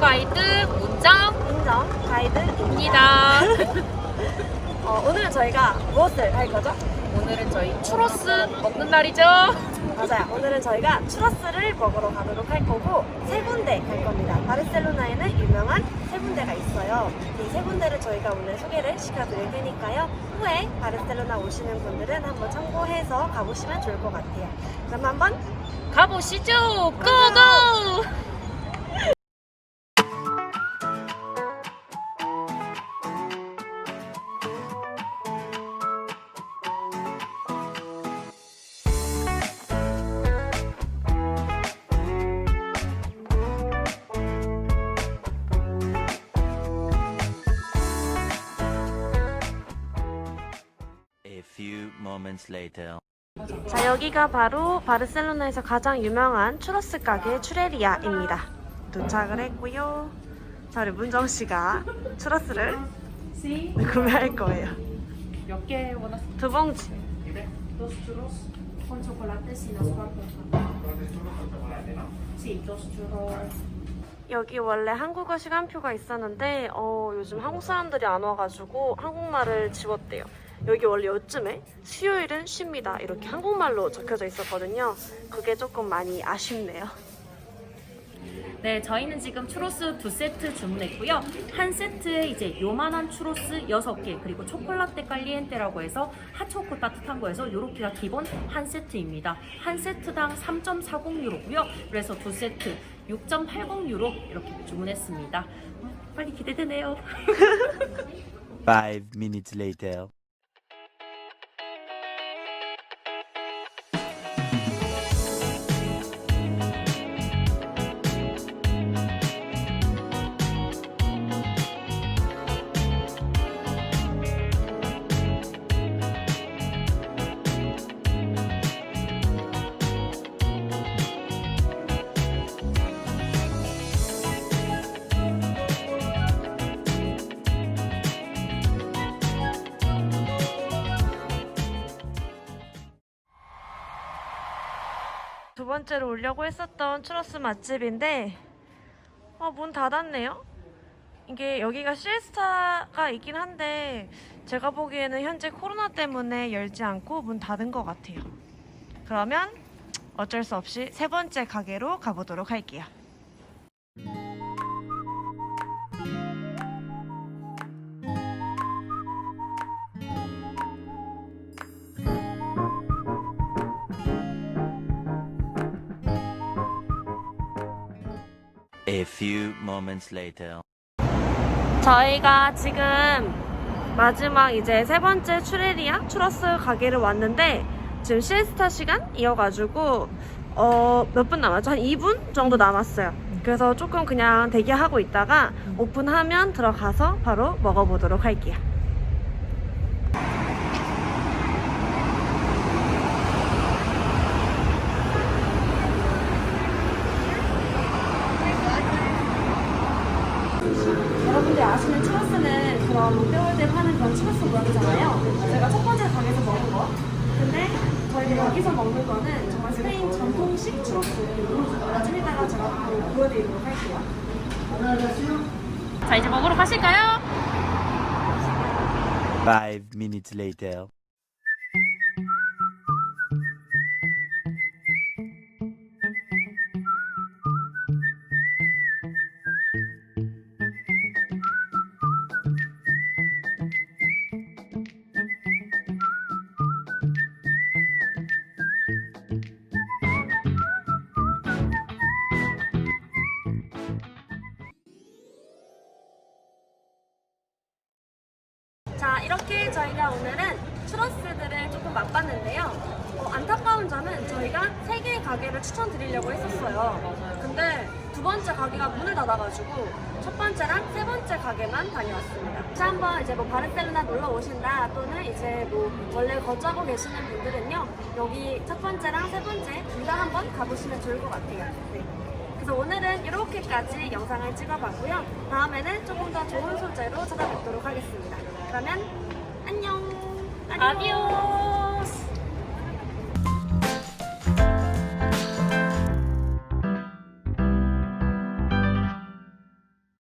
가이드 문정입니다. 인정 가이드입니다. 어, 오늘은 저희가 무엇을 할 거죠? 오늘은 저희 추로스 먹는 날이죠. 맞아요. 오늘은 저희가 추러스를 먹으러 가도록 할 거고 세 군데 갈 겁니다. 바르셀로나에는 유명한 세 군데가 있어요. 이 세 군데를 저희가 오늘 소개를 시켜드릴 테니까요. 후에 바르셀로나 오시는 분들은 한번 참고해서 가보시면 좋을 것 같아요. 그럼 한번 가보시죠. 고고! A few moments later. 자 여기가 바로 바르셀로나에서 가장 유명한 추러스 가게 추레리아입니다. 도착을 했고요. 자 우리 문정 씨가 추러스를 구매할 거예요. 몇 개 원하세요? 두 봉지. Dos churros con. Sí, dos churros. 여기 원래 한국어 시간표가 있었는데 어, 요즘 한국 사람들이 안 와가지고 한국말을 지웠대요. 여기 원래 요즘에 수요일은 쉽니다 이렇게 한국말로 적혀져 있었거든요. 그게 조금 많이 아쉽네요. 네, 저희는 지금 추로스 두 세트 주문했고요. 한 세트에 이제 요만한 추로스 6개, 그리고 초콜라떼 깔리엔테라고 해서 핫초코 따뜻한 거에서 요렇게가 기본 한 세트입니다. 한 세트당 3.40유로고요. 그래서 두 세트 6.80유로 이렇게 주문했습니다. 음, 빨리 기대되네요. Five minutes later. 두 번째로 오려고 했었던 추러스 맛집인데 아, 문 닫았네요. 이게 여기가 시에스타가 있긴 한데 제가 보기에는 현재 코로나 때문에 열지 않고 문 닫은 것 같아요. 그러면 어쩔 수 없이 세 번째 가게로 가보도록 할게요. A few moments later. 저희가 지금 마지막 이제 세 번째 추레리아 추러스 가게를 왔는데 지금 시에스타 시간이어가지고 어, 몇 분 남았죠? 한 2분 정도 남았어요. 그래서 조금 그냥 대기하고 있다가 오픈하면 들어가서 바로 먹어보도록 할게요. 여러분들 아시는 추러스는 그런 롯데월드에 파는 그런 추러스 모양이잖아요. 제가 첫 번째 가게에서 먹은 거. 근데 저희가 여기서 먹는 거는 정말 스페인 전통식 추러스. 좀 이따가 제가 또 보여드리도록 할게요. 자, 이제 먹으러 가실까요? Five minutes later. 이렇게 저희가 오늘은 추러스들을 조금 맛봤는데요. 어, 안타까운 점은 저희가 세 개의 가게를 추천드리려고 했었어요. 근데 두 번째 가게가 문을 닫아가지고 첫 번째랑 세 번째 가게만 다녀왔습니다. 혹시 한번 이제 뭐 바르셀로나 놀러 오신다 또는 이제 뭐 원래 거주하고 계시는 분들은요 여기 첫 번째랑 세 번째 둘 다 한번 가보시면 좋을 것 같아요. 네. 그래서 오늘은 이렇게까지 영상을 찍어봤고요. 다음에는 조금 더 좋은 소재로 찾아뵙도록 하겠습니다. 그러면 안녕. 아디오!